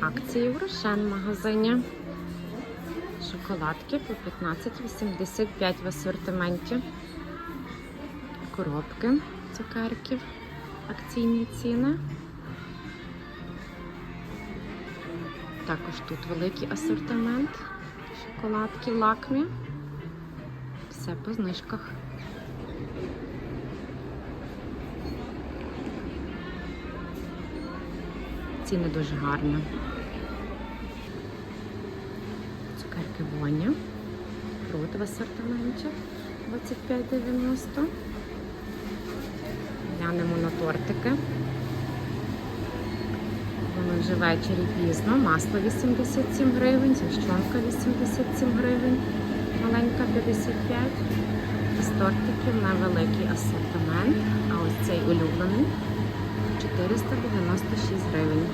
Акції в Рошен магазині. Шоколадки по 15,85 в асортименті. Коробки цукерків. Акційні ціни. Також тут великий асортимент. Шоколадки лакмі. Все по знижках. Ціни дуже гарні. Цукерки Боня. Фрут в асортименті 25,90. Глянемо на тортики. Вони вже ввечері пізно. Масло 87 гривень, згущенка 87 гривень, маленька 55. З тортиків невеликий асортимент. А ось цей улюблений 496 гривень.